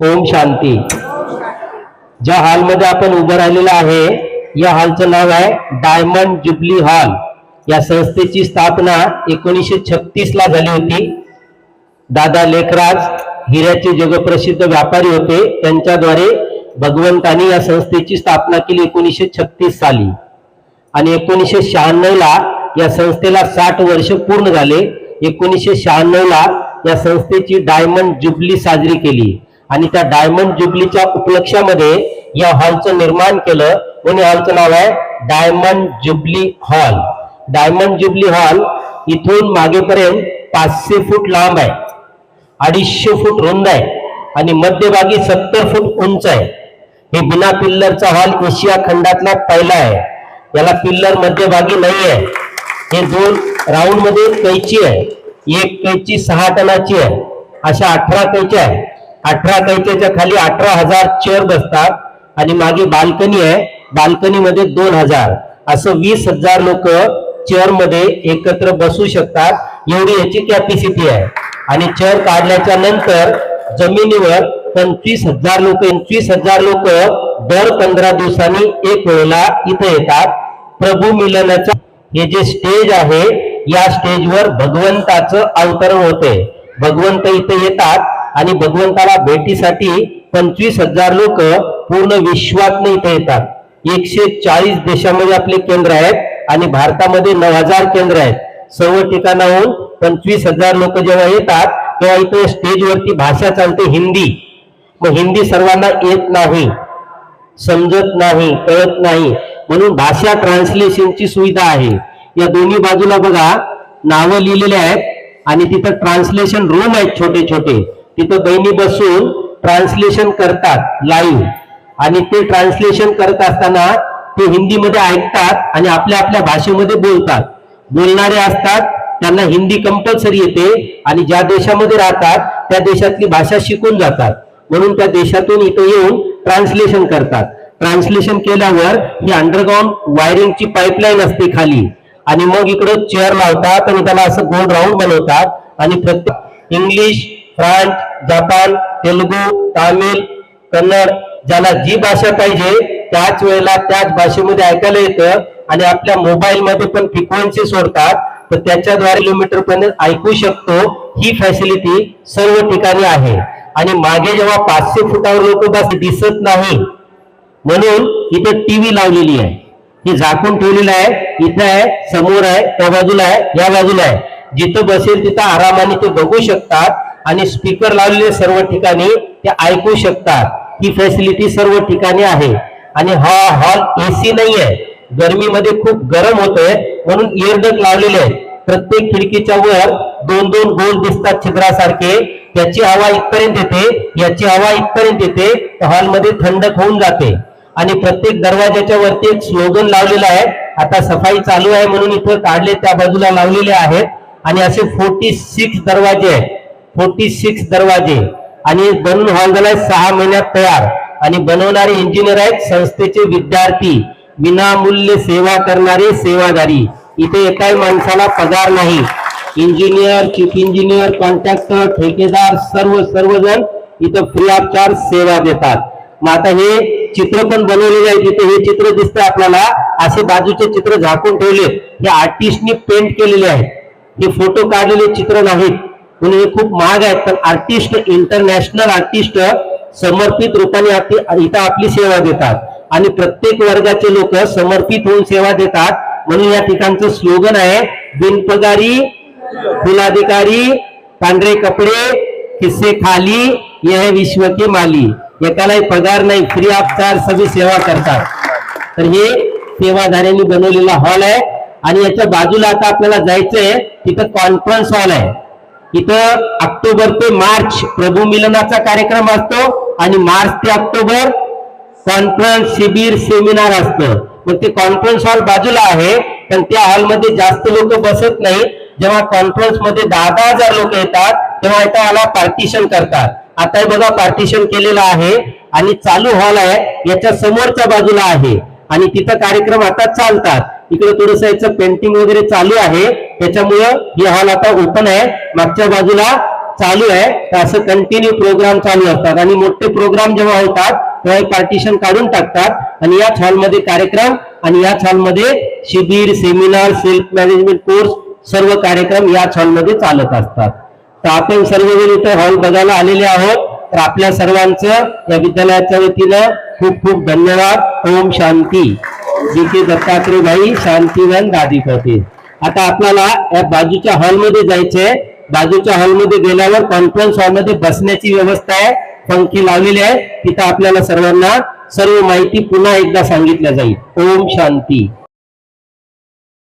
ओम शांती. ज्या हॉलमध्ये आपण उभं राहिलेलं आहे या हॉलचं नाव आहे डायमंड जुबली हॉल. या संस्थेची स्थापना एकोणीसशे छत्तीस ला झाली होती. दादा लेखराज हिऱ्याचे जगप्रसिद्ध व्यापारी होते. त्यांच्याद्वारे भगवंतांनी या संस्थेची स्थापना केली एकोणीसशे छत्तीस साली. आणि एकोणीसशे शहाण्णव ला या संस्थेला साठ वर्ष पूर्ण झाले. एकोणीसशे शहाण्णव ला या संस्थेची डायमंड जुबली साजरी केली. आणि त्या डायमंड जुबलीच्या उपलक्षामध्ये या हॉलचं निर्माण केलं. म्हणून हॉलचं नाव आहे? Diamond jubilee hall diamond jubilee hall इथून मागेपर्यंत पाचशे फूट लांब आहे. अडीचशे फूट रुंद आहे. आणि मध्यभागी सत्तर फूट उंच आहे. हे बिना पिल्लरचा हॉल एशिया खंडातला पहिला आहे. याला पिल्लर मध्यभागी नाही आहे. हे दोन राऊंडमध्ये कैची आहे. एक कैची सहा टनाची आहे. अशा अठरा कैच्या आहे. अठरा कैच्याच्या खाली अठरा हजार चेअर बसतात आणि मागे बाल्कनी आहे. बाल्कनीमध्ये दोन हजार. असं वीस हजार लोक चेअरमध्ये एकत्र बसू शकतात. एवढी याची कॅपॅसिटी आहे. आणि चेअर काढल्याच्या नंतर जमिनीवर पंचवीस हजार लोक पंचवीस हजार लोक दर पंधरा दिवसांनी एक वेळेला इथं येतात. प्रभू मिलनाचा हे जे स्टेज आहे या स्टेजवर भगवंताचं अवतरण होते. भगवंत इथे येतात. आणि भगवंताला भेटीसाठी पंचवीस हजार लोक पूर्ण विश्वात इथे येतात. एकशे चाळीस देशामध्ये आपले केंद्र आहेत आणि भारतामध्ये नऊ हजार केंद्र आहेत. सर्व ठिकाणाहून पंचवीस हजार लोक जेव्हा येतात तेव्हा इथे स्टेजवरती भाषा चालते हिंदी. मग हिंदी सर्वांना येत नाही समजत नाही कळत नाही. म्हणून भाषा ट्रान्सलेशनची सुविधा आहे. या दोन्ही बाजूला बघा नावं लिहिलेले आहेत आणि तिथं ट्रान्सलेशन रूम आहेत छोटे छोटे तिथं बहिणी बसून ट्रान्सलेशन करतात लाईव्ह आणि ते ट्रान्सलेशन करत असताना ते हिंदीमध्ये ऐकतात आणि आपल्या आपल्या भाषेमध्ये बोलतात. बोलणारे असतात त्यांना हिंदी कंपल्सरी येते आणि ज्या देशामध्ये राहतात त्या देशातली भाषा शिकून जातात. म्हणून त्या देशातून इथं येऊन ट्रान्सलेशन करतात. ट्रान्सलेशन केल्यावर ही अंडरग्राऊंड वायरिंगची पाईपलाईन असते खाली. आणि मग इकडं चेअर लावतात आणि त्याला असं गोल राऊंड बनवतात. आणि प्रत्येक English France Japan Telugu Tamil Kannada ज्याला जी भाषा पाहिजे त्याच वेळेला त्याच भाषेमध्ये ऐकायला येतं आणि आपल्या मोबाईल मध्ये पण फ्रिक्वेन्सी सोडतात तर त्याच्याद्वारे किलोमीटरपर्यंत ऐकू शकतो. ही फॅसिलिटी सर्व ठिकाणी आहे. आणि मागे जेव्हा पाचशे फुटावर लोक बस दिसत नाही. म्हणून इथे टीव्ही लावलेली आहे. ही झाकून ठेवलेलं आहे. इथं आहे समोर आहे त्या बाजूला आहे या बाजूला आहे. जिथं बसेल तिथं आरामाने ते बघू शकतात. आणि स्पीकर लावलेले सर्व ठिकाणी ते ऐकू शकतात. ही फॅसिलिटी सर्व ठिकाणी आहे. आणि हा हॉल एसी नाही आहे गरमीमध्ये खूप गरम होतोय. म्हणून एअरडक लावलेले आहेत. प्रत्येक खिडकीच्या वर दोन दोन गोल दिसतात छिद्रासारखे. याची हवा इथपर्यंत येते. याची हवा इथपर्यंत येते. हॉलमध्ये थंडक होऊन जाते. आणि प्रत्येक दरवाजाच्या वरती एक स्लोगन लावलेला आहे. आता सफाई चालू आहे म्हणून इथं काढले त्या बाजूला लावलेले आहेत. आणि असे फोर्टी सिक्स दरवाजे आहेत. फोर्टी सिक्स दरवाजे. आणि बनून हॉल झालाय सहा महिन्यात तयार. आणि बनवणारे इंजिनियर आहेत संस्थेचे विद्यार्थी. विनामूल्य सेवा करणारे सेवादारी. इथे एकाही माणसाला पगार नाही. इंजिनियर चीफ इंजिनियर कॉन्ट्रॅक्टर ठेकेदार सर्व सर्वजण इथं फ्री ऑफ चार्ज सेवा देतात. मग आता हे चित्र पण बनवलेले आहे. तिथे हे चित्र दिसतंय आपल्याला असे बाजूचे चित्र झाकून ठेवले हे आर्टिस्टनी पेंट केलेले आहेत. हे फोटो काढलेले चित्र नाहीत. म्हणून हे खूप महाग आहेत. पण आर्टिस्ट इंटरनॅशनल आर्टिस्ट समर्पित रूपाने आपली इथं आपली सेवा देतात. आणि प्रत्येक वर्गाचे लोक समर्पित होऊन सेवा देतात. म्हणून या ठिकाणचं स्लोगन आहे बिनपगारी फुलाधिकारी पांढरे कपडे किस्से खाली यह विश्व के माली. एकालाही पगार नाही फ्री ऑफ चार्ज सगळी सेवा करतात. तर हे सेवाधाऱ्यांनी बनवलेला हॉल आहे. आणि याच्या बाजूला आता आपल्याला जायचंय तिथं कॉन्फरन्स हॉल आहे. इथं ऑक्टोबर ते मार्च प्रभू मिलनाचा कार्यक्रम असतो आणि मार्च ते ऑक्टोबर कॉन्फरन्स शिबिर सेमिनार असतं. मग ते कॉन्फरन्स हॉल बाजूला आहे पण त्या हॉलमध्ये जास्त लोक बसत नाही. जेव्हा कॉन्फरन्समध्ये दहा दहा हजार लोक येतात तेव्हा इथं याला पार्टिशन करतात. आता हे बघा पार्टिशन केलेलं आहे आणि चालू हॉल आहे याच्या समोरच्या बाजूला आहे. आणि तिथं कार्यक्रम आता चालतात. इकडे थोडस याचं पेंटिंग वगैरे चालू आहे. त्याच्यामुळं हे हॉल आता ओपन आहे. मागच्या बाजूला चालू आहे. तर असं कंटिन्यू प्रोग्राम चालू असतात. आणि मोठे प्रोग्राम जेव्हा होतात तेव्हा पार्टिशन काढून टाकतात. आणि याच हॉलमध्ये कार्यक्रम आणि याच हॉलमध्ये शिबिर सेमिनार सेल्फ मॅनेजमेंट कोर्स सर्व कार्यक्रम याच हॉलमध्ये चालत असतात. तर आपण सर्वजण इथं हॉल बघायला आलेले आहोत. तर आपल्या सर्वांचं या विद्यालयाच्या वतीनं खूप खूप धन्यवाद. ओम शांती. जी के दत्तात्रय भाई शांतीवन दादीपती आता आपल्याला या बाजूच्या हॉलमध्ये जायचंय. बाजूच्या हॉलमध्ये गेल्यावर कॉन्फरन्स हॉलमध्ये बसण्याची व्यवस्था आहे. पंखे लावलेले आहे तिथं आपल्याला सर्वांना सर्व माहिती पुन्हा एकदा सांगितल्या जाईल. ओम शांती.